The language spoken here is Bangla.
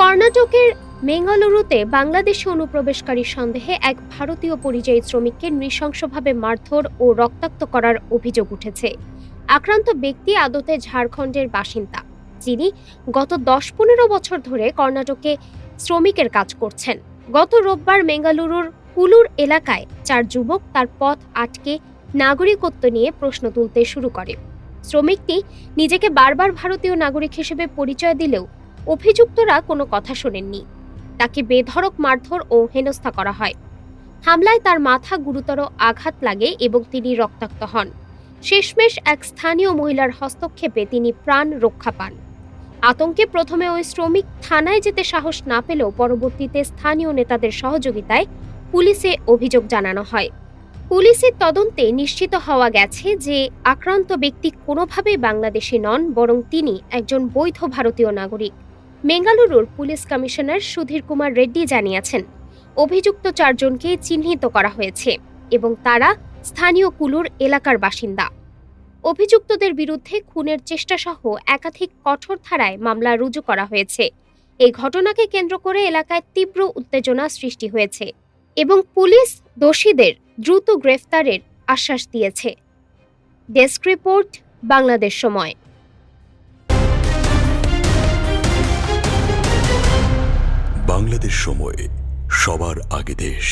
কর্ণাটকের মেঙ্গালুরুতে বাংলাদেশি অনুপ্রবেশকারী সন্দেহে এক ভারতীয় পরিযায়ী শ্রমিককে নৃশংসভাবে মারধর ও রক্তাক্ত করার অভিযোগ উঠেছে। আক্রান্ত ব্যক্তি আদতে ঝাড়খণ্ডের বাসিন্দা, যিনি গত দশ পনেরো বছর ধরে কর্ণাটকে শ্রমিকের কাজ করছেন। গত রোববার মেঙ্গালুরুর কুলুর এলাকায় চার যুবক তার পথ আটকে নাগরিকত্ব নিয়ে প্রশ্ন তুলতে শুরু করে। শ্রমিকটি নিজেকে বারবার ভারতীয় নাগরিক হিসেবে পরিচয় দিলেও অভিযুক্তরা কোনো কথা শোনেননি। তাকে বেধড়ক, মারধর ও হেনস্থা করা হয়। হামলায় তার মাথা গুরুতর আঘাত লাগে এবং তিনি রক্তাক্ত হন। শেষমেশ এক স্থানীয় মহিলার হস্তক্ষেপে তিনি প্রাণ রক্ষা পান। আতঙ্কে প্রথমে ওই শ্রমিক থানায় যেতে সাহস না পেলেও পরবর্তীতে স্থানীয় নেতাদের সহযোগিতায় পুলিশে অভিযোগ জানানো হয়। পুলিশের তদন্তে নিশ্চিত হওয়া গেছে যে আক্রান্ত ব্যক্তি কোনোভাবেই বাংলাদেশি নন, বরং তিনি একজন বৈধ ভারতীয় নাগরিক। বেঙ্গালুরুর পুলিশ কমিশনার সুধীর কুমার রেড্ডি জানিয়েছেন, অভিযুক্ত চারজনকে চিহ্নিত করা হয়েছে এবং তারা স্থানীয় কুলুর এলাকার বাসিন্দা। অভিযুক্তদের বিরুদ্ধে খুনের চেষ্টাসহ একাধিক কঠোর ধারায় মামলা রুজু করা হয়েছে। এই ঘটনাকে কেন্দ্র করে এলাকায় তীব্র উত্তেজনা সৃষ্টি হয়েছে এবং পুলিশ দোষীদের দ্রুত গ্রেফতারের আশ্বাস দিয়েছে। ডেস্ক রিপোর্ট, বাংলাদেশ সময়। বাংলাদেশ সময় সবার আগে দেশ।